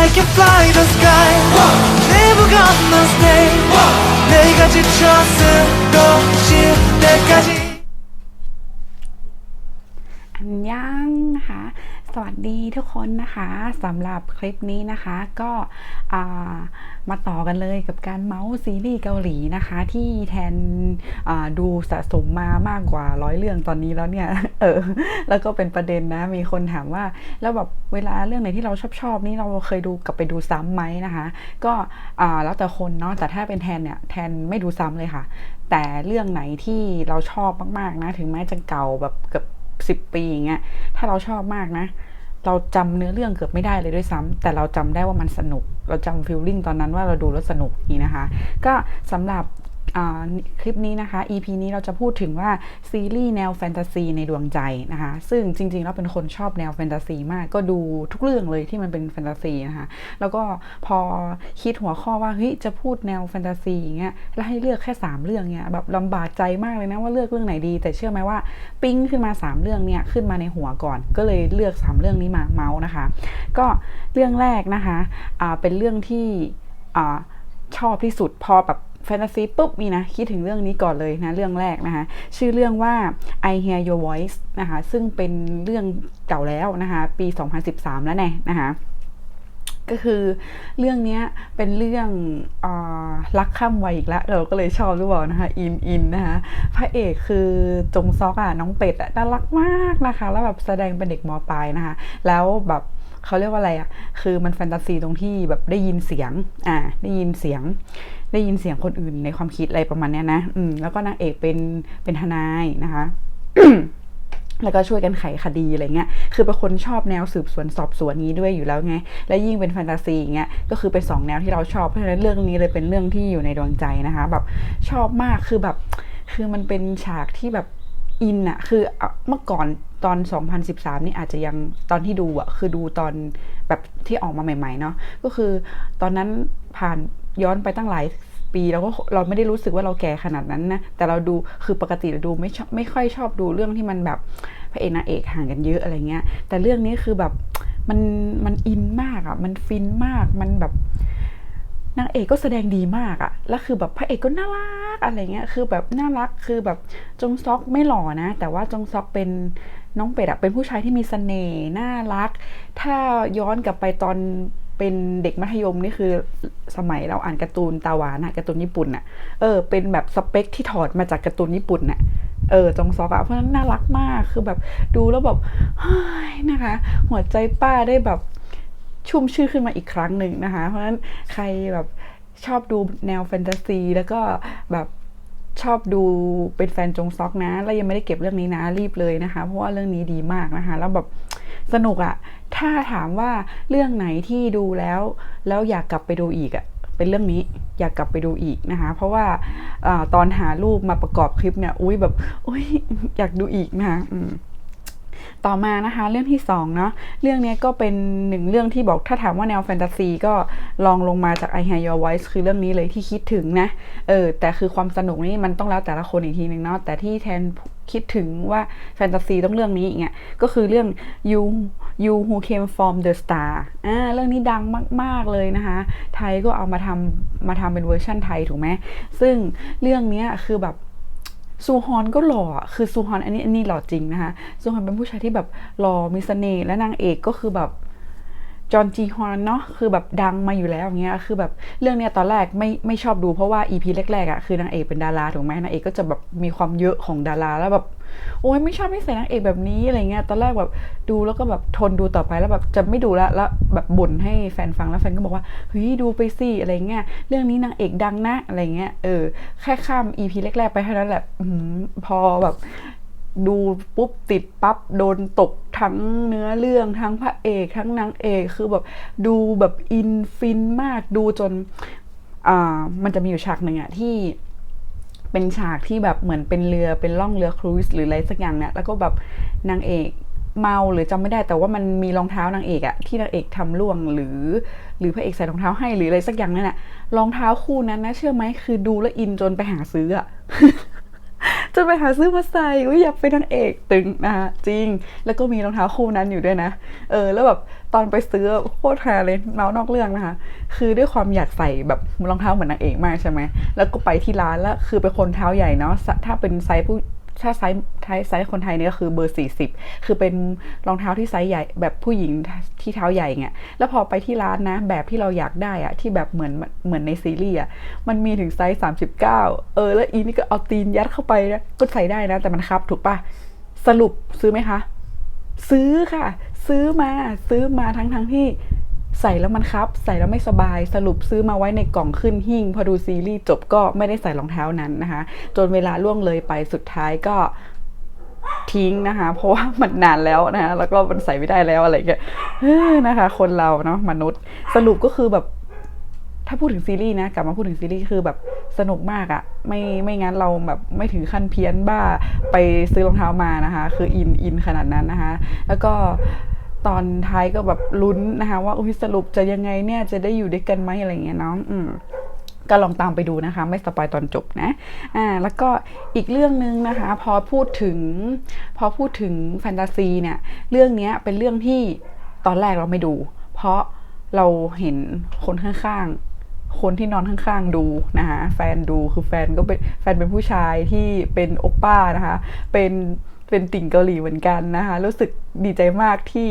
I can fly the sky Never gonna stay 내가 지쳐 쓰러질 때까지 안녕 하 สวัสดีทุกคนนะคะสำหรับคลิปนี้นะคะก็มาต่อกันเลยกับการเมาส์ซีรีส์เกาหลีนะคะ ที่แทนดูสะสมมามากกว่าร้อยเรื่องตอนนี้แล้วเนี่ยเออแล้วก็เป็นประเด็นนะ มีคนถามว่าแล้วแบบเวลาเรื่องไหนที่เราชอบชอบนี่เราเคยดูกลับไปดูซ้ำไหมนะคะ ก็แล้วแต่คนเนาะแต่ถ้าเป็นแทนเนี่ยแทนไม่ดูซ้ำเลยค่ะ แต่เรื่องไหนที่เราชอบมากๆนะถึงแม้จะเก่าแบบเกือบ สิบปีอย่างเงี้ยถ้าเราชอบมากนะ เราจำเนื้อเรื่องเกือบไม่ได้เลยด้วยซ้ำแต่เราจำได้ว่ามันสนุก เราจำฟิลลิ่งตอนนั้นว่าเราดูแล้วสนุกนี่นะคะ ก็สำหรับ คลิปนี้นะคะ EP นี้เราจะพูดถึงว่าซีรีส์แนวแฟนตาซีในดวงใจนะคะ ซึ่งจริงๆเราเป็นคนชอบแนวแฟนตาซีมาก ก็ดูทุกเรื่องเลยที่มันเป็นแฟนตาซีนะคะ แล้วก็พอคิดหัวข้อว่าเฮ้ยจะพูดแนวแฟนตาซีอย่างเงี้ย แล้วให้เลือกแค่ 3 เรื่องเนี้ยแบบลำบากใจมากเลยนะว่าเลือกเรื่องไหนดี แต่เชื่อไหมว่าปิ้งขึ้นมา 3 เรื่องเนี่ยขึ้นมาในหัวก่อน ก็เลยเลือก 3 เรื่องนี้มาเมาส์นะคะ ก็เรื่องแรกนะคะอ่าเป็นเรื่องที่อชอบที่สุดพอแบบ แฟนตาซีปุ๊บนี่นะ คิดถึงเรื่องนี้ก่อนเลยนะ เรื่องแรกนะคะ ชื่อเรื่องว่า I Hear Your Voice นะคะ ซึ่งเป็นเรื่องเก่าแล้วนะคะ ปี 2013 แล้วแน่นะคะก็คือเรื่องนี้เป็นเรื่องอรักข้ามวัยอีกแล้วเราก็เลยชอบรือเปล่านะคะอินอินนะคะพระเอกคือจงซอกอะน้องเป็ดอะน่ารักมากนะคะ แล้วแบบแสดงเป็นเด็กมปลายนะคะ แล้วแบบ เขาเรียกว่าอะไรอะ คือมันแฟนตาซีตรงที่แบบได้ยินเสียง อ่า ได้ยินเสียง ได้ยินเสียงคนอื่นในความคิดอะไรประมาณเนี้ยนะ อืม แล้วก็นางเอกเป็น เป็นทนายนะคะแล้วก็ช่วยกันไขคดีอะไรเงี้ย คือเป็นคนชอบแนวสืบสวนสอบสวนนี้ด้วยอยู่แล้วไง และยิ่งเป็นแฟนตาซีอย่างเงี้ย ก็คือเป็นสองแนวที่เราชอบ เพราะฉะนั้นเรื่องนี้เลยเป็นเรื่องที่อยู่ในดวงใจนะคะ แบบชอบมาก คือแบบ คือมันเป็นฉากที่แบบอินอะคือเมื่อก่อน ตอน 2013 นี่อาจจะยังตอนที่ดูอะคือดูตอนแบบที่ออกมาใหม่ ๆ เนาะก็คือตอนนั้นผ่านย้อนไปตั้งหลายปีแล้วก็เราไม่ได้รู้สึกว่าเราแก่ขนาดนั้นนะแต่เราดูคือปกติเราดูไม่ชอบไม่ค่อยชอบดูเรื่องที่มันแบบพระเอกนางเอกห่างกันเยอะอะไรเงี้ย แต่เรื่องนี้คือแบบมันมันอินมากอะมันฟินมากมันแบบนางเอกก็แสดงดีมากอะแล้วคือแบบพระเอกก็น่ารักอะไรเงี้ยคือแบบน่ารักคือแบบจงซอกไม่หล่อนะ แต่ว่าจงซอกเป็น น้องเป็ดอะเป็นผู้ชายที่มีเสน่ห์น่ารัก ถ้าย้อนกลับไปตอนเป็นเด็กมัธยมนี่คือสมัยเราอ่านการ์ตูนตาหวานอะการ์ตูนญี่ปุ่นอะเออเป็นแบบสเปคที่ถอดมาจากการ์ตูนญี่ปุ่นอะเออจงซอกอะเพราะฉะนั้นน่ารักมากคือแบบดูแล้วแบบเฮ้ยนะคะ หัวใจป้าได้แบบชุ่มชื่นขึ้นมาอีกครั้งหนึ่งนะคะ เพราะฉะนั้นใครแบบชอบดูแนวแฟนตาซี แล้วก็แบบ ชอบดูเป็นแฟนจงซอกนะ แล้วยังไม่ได้เก็บเรื่องนี้นะรีบเลยนะคะ เพราะว่าเรื่องนี้ดีมากนะคะ แล้วแบบสนุกอะถ้าถามว่าเรื่องไหนที่ดูแล้ว แล้วอยากกลับไปดูอีกอะเป็นเรื่องนี้อยากกลับไปดูอีกนะคะ เพราะว่าอตอนหารูปมาประกอบคลิปเนี่ย อุ้ยแบบอุ้ยอยากดูอีกนะคะอื ต่อมานะคะเรื่องที่สองเนาะเรื่องนี้ก็เป็นหนึ่งเรื่องที่บอกถ้าถามว่าแนวแฟนตาซีก็ลองลงมาจาก I Hear Your Voice คือเรื่องนี้เลยที่คิดถึงนะเออแต่คือความสนุกนี่มันต้องแล้วแต่ละคนอีกทีหนึ่งเนาะแต่ที่แทนคิดถึงว่าแฟนตาซีต้องเรื่องนี้อย่างเงี้ยก็คือเรื่อง You You Who Came From the Star อ่าเรื่องนี้ดังมาก ๆ เลยนะคะ ไทยก็เอามาทำมาทำเป็นเวอร์ชั่นไทยถูกไหมซึ่งเรื่องนี้คือแบบ ซูฮอนก็หล่อคือซูฮอนอันนี้อันนี้หล่อจริงนะคะซูฮอนเป็นผู้ชายที่แบบหล่อมีเสน่ห์และนางเอกก็คือแบบ จอห์นจีฮอนเนาะคือแบบดังมาอยู่แล้วอย่างเงี้ยคือแบบเรื่องเนี้ยตอนแรกไม่ไม่ชอบดูเพราะว่าอีพีแรกๆอะคือนางเอกเป็นดาราถูกไหมนางเอกก็จะแบบมีความเยอะของดาราแล้วแบบโอ้ยไม่ชอบไม่ใส่นางเอกแบบนี้อะไรเงี้ยตอนแรกแบบดูแล้วก็แบบทนดูต่อไปแล้วแบบจะไม่ดูละแล้วแบบบ่นให้แฟนฟังแล้วแฟนก็บอกว่าเฮ้ยดูไปสิอะไรเงี้ยเรื่องนี้นางเอกดังนะอะไรเงี้ยเออแค่ข้ามอีพีแรกๆไปเท่านั้นแหละพอแบบ ดูปุ๊บติดปั๊บโดนตกทั้งเนื้อเรื่องทั้งพระเอกทั้งนางเอกคือแบบดูแบบอินฟินมากดูจนอ่ามันจะมีอยู่ฉากหนึ่งอะที่เป็นฉากที่แบบเหมือนเป็นเรือเป็นล่องเรือครูซหรืออะไรสักอย่างเนี่ยแล้วก็แบบนางเอกเมาหรือจำไม่ได้แต่ว่ามันมีรองเท้านางเอกอะที่นางเอกทำล่วงหรือ หรือพระเอกใส่รองเท้าให้หรืออะไรสักอย่างนั่นแหละรองเท้าคู่นั้นนะเชื่อไหมคือดูแลอินจนไปหาซื้ออะ จะไปหาซื้อมาใส่อุ้ยอยากเป็นนางเอกตึงนะคะจริง แล้วก็มีรองเท้าคู่นั้นอยู่ด้วยนะ เออ แล้วแบบตอนไปซื้อโคตรแฮเลยเมาส์นอกเรื่องนะคะ คือด้วยความอยากใส่แบบรองเท้าเหมือนนางเอกมากใช่ไหมแล้วก็ไปที่ร้านแล้วคือเป็นคนเท้าใหญ่เนาะถ้าเป็นไซส์ผู้ ถ้าไซส์ไซส์คนไทยเนี่ยก็คือเบอร์ 40 คือเป็นรองเท้าที่ไซส์ใหญ่แบบผู้หญิงที่เท้าใหญ่เงี้ยแล้วพอไปที่ร้านนะ แบบที่เราอยากได้อะที่แบบเหมือนเหมือนในซีรีส์อะมันมีถึงไซส์ 39 เออ แล้วอีนี่ก็เอาตีนยัดเข้าไปนะก็ใส่ได้นะ แต่มันครับถูกปะสรุปซื้อไหมคะ ซื้อค่ะ ซื้อมาซื้อมาทั้งทั้งที่ ใส่แล้วมันครับ ใส่แล้วไม่สบายสรุปซื้อมาไว้ในกล่องขึ้นหิ้งพอดูซีรีส์จบก็ไม่ได้ใส่รองเท้านั้นนะคะ จนเวลาล่วงเลยไปสุดท้ายก็ทิ้งนะคะ เพราะว่ามันนานแล้วนะะแล้วก็มันใส่ไม่ได้แล้วอะไรเงี้ยเฮ้ยนะคะ คนเราเนาะมนุษย์ สรุปก็คือแบบถ้าพูดถึงซีรีส์นะกลับมาพูดถึงซีรีส์คือแบบสนุกมากอะไม่ไม่งั้นเราแบบไม่ถึงขั้นเพี้ยนบ้าไปซื้อรองเท้ามานะคะ คืออินอินขนาดนั้นนะคะ แล้วก็ ตอนท้ายก็แบบลุ้นนะคะ ว่าอุ้ยสรุปจะยังไงเนี่ยจะได้อยู่ด้วยกันไหมอะไรเงี้ยเนาะอืมก็ลองตามไปดูนะคะ ไม่สปอยตอนจบนะอ่าแล้วก็อีกเรื่องหนึ่งนะคะ พอพูดถึง พอพูดถึงแฟนตาซีเนี่ย เรื่องนี้เป็นเรื่องที่ตอนแรกเราไม่ดู เพราะเราเห็นคนข้างๆ คนที่นอนข้างๆดูนะคะ แฟนดูคือแฟนก็เป็นแฟนเป็นผู้ชายที่เป็นโอปป้านะคะ เป็นเป็นติ่งเกาหลีเหมือนกันนะคะ รู้สึกดีใจมากที่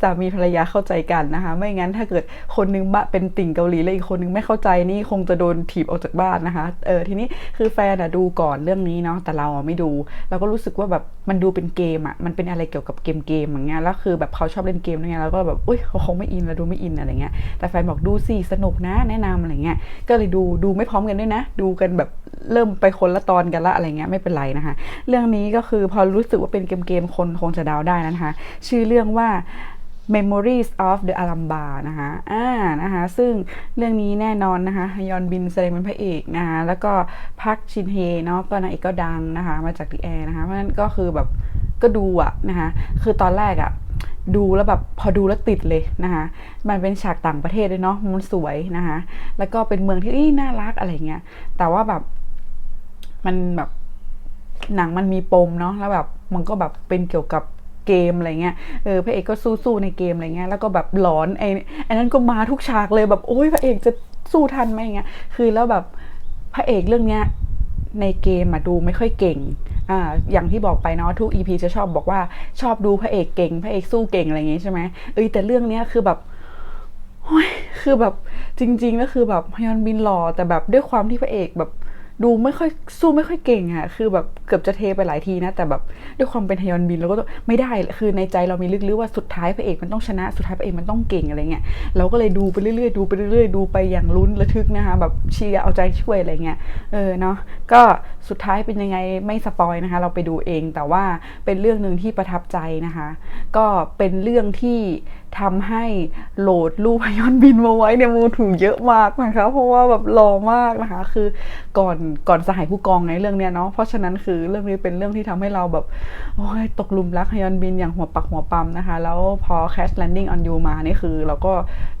สามีภรรยาเข้าใจกันนะคะ ไม่งั้นถ้าเกิดคนนึงบะเป็นติ่งเกาหลีแล้วอีกคนนึงไม่เข้าใจนี่คงจะโดนถีบออกจากบ้านนะคะ เออทีนี้คือแฟนอะดูก่อนเรื่องนี้เนาะแต่เราอะไม่ดู เราก็รู้สึกว่าแบบมันดูเป็นเกมอะมันเป็นอะไรเกี่ยวกับเกมเกมอย่างเงี้ยแล้วคือแบบเขาชอบเล่นเกมอะไรเงี้ยเราก็แบบอุ้ยเขาคงไม่อินเราดูไม่อินอะไรเงี้ยแต่แฟนบอกดูสิสนุกนะแนะนำอะไรเงี้ยก็เลยดูดูไม่พร้อมกันด้วยนะ ดูกันแบบเริ่มไปคนละตอนกันละอะไรเงี้ยไม่เป็นไรนะคะ เรื่องนี้ก็คือพอรู้สึกว่าเป็นเกมเกมคนคงจะดาวได้นะคะชื่อเรื่องว่า Memories of the Alhambra นะคะอ่านะคะ ซึ่งเรื่องนี้แน่นอนนะคะฮยอนบินแสดงเป็นพระเอกนะคะ แล้วก็พักชินเฮเนาะ ก็นางเอกก็ดังนะคะ มาจากดีแอนะคะ เพราะฉะนั้นก็คือแบบ ก็ดูอะนะคะ คือตอนแรกอะดูแล้วแบบพอดูแล้วติดเลยนะคะ มันเป็นฉากต่างประเทศเลยเนาะ มันสวยนะคะ แล้วก็เป็นเมืองที่อี้น่ารักอะไรเงี้ย แต่ว่าแบบ มันแบบหนังมันมีปมเนาะ แล้วแบบ มันก็แบบเป็นเกี่ยวกับ เกมอะไรเงี้ยเออพระเอกก็สู้ๆในเกมอะไรเงี้ยแล้วก็แบบหลอนไอ้ไอ้นั้นก็มาทุกฉากเลยแบบโอ้ยพระเอกจะสู้ทันไหมเงี้ยคือแล้วแบบพระเอกเรื่องเนี้ยในเกมอะดูไม่ค่อยเก่งอ่าอย่างที่บอกไปเนาะทุก EP จะชอบบอกว่าชอบดูพระเอกเก่ง พระเอกสู้เก่งอะไรอย่างงี้ใช่ไหมเอ้ยแต่เรื่องเนี้ยคือแบบโอ้ยคือแบบจริงๆแล้วคือแบบฮยอนบินหล่อแต่แบบด้วยความที่พระเอกแบบ ดูไม่ค่อยสู้ไม่ค่อยเก่งอะคือแบบเกือบจะเทไปหลายทีนะ แต่แบบด้วยความเป็นฮยอนบินเราก็ไม่ได้ คือในใจเรามีลึกๆว่าสุดท้ายพระเอกมันต้องชนะ สุดท้ายพระเอกมันต้องเก่งอะไรเงี้ย เราก็เลยดูไปเรื่อยๆ ดูไปเรื่อยๆ ดูไปอย่างลุ้นระทึกนะคะ แบบเชียร์เอาใจช่วยอะไรเงี้ย เออเนาะ ก็สุดท้ายเป็นยังไงไม่สปอยนะคะ เราไปดูเอง แต่ว่าเป็นเรื่องหนึ่งที่ประทับใจนะคะ ก็เป็นเรื่องที่ ทำให้โหลดรูปพยอนบินมาไว้ในมือถือเยอะมากนะคะ เพราะว่าแบบหล่อมากนะคะ คือก่อนก่อนสหายผู้กองในเรื่องเนี้ยเนาะ เพราะฉะนั้นคือเรื่องนี้เป็นเรื่องที่ทำให้เราแบบโอ้ยตกหลุมรักฮยอนบินอย่างหัวปักหัวปั๊มนะคะ แล้วพอ Crash Landing on You มานี่คือเราก็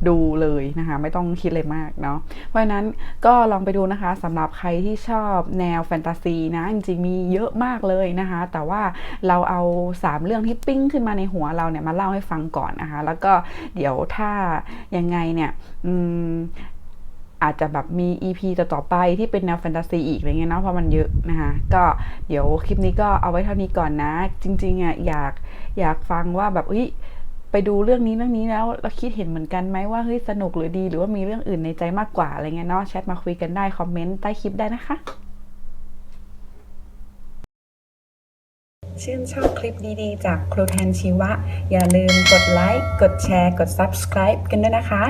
ดูเลยนะคะ ไม่ต้องคิดเลยมากเนาะ เพราะฉะนั้นก็ลองไปดูนะคะสำหรับใครที่ชอบแนวแฟนตาซีนะ จริงๆมีเยอะมากเลยนะคะ แต่ว่าเราเอา 3 เรื่องที่ปิ้งขึ้นมาในหัวเราเนี่ยมาเล่าให้ฟังก่อนนะคะ แล้วก็เดี๋ยวถ้ายังไงเนี่ยอาจจะแบบมี EP ต่อๆไปที่เป็นแนวแฟนตาซีอีกอะไรเงี้ยเนาะเพราะมันเยอะนะคะก็เดี๋ยวคลิปนี้ก็เอาไว้เท่านี้ก่อนนะ จริงๆอะอยากอยากฟังว่าแบบเฮ้ยไปดูเรื่องนี้เรื่องนี้แล้วเราคิดเห็นเหมือนกันไหมว่าเฮ้ยสนุกหรือดี หรือว่ามีเรื่องอื่นในใจมากกว่าอะไรเงี้ยเนาะแชทมาคุยกันได้คอมเมนต์ใต้คลิปได้นะคะ ชื่นชอบคลิปดีๆ จากครูแทนชีวะ อย่าลืมกดไลค์ กดแชร์ กด Subscribe กันด้วยนะคะ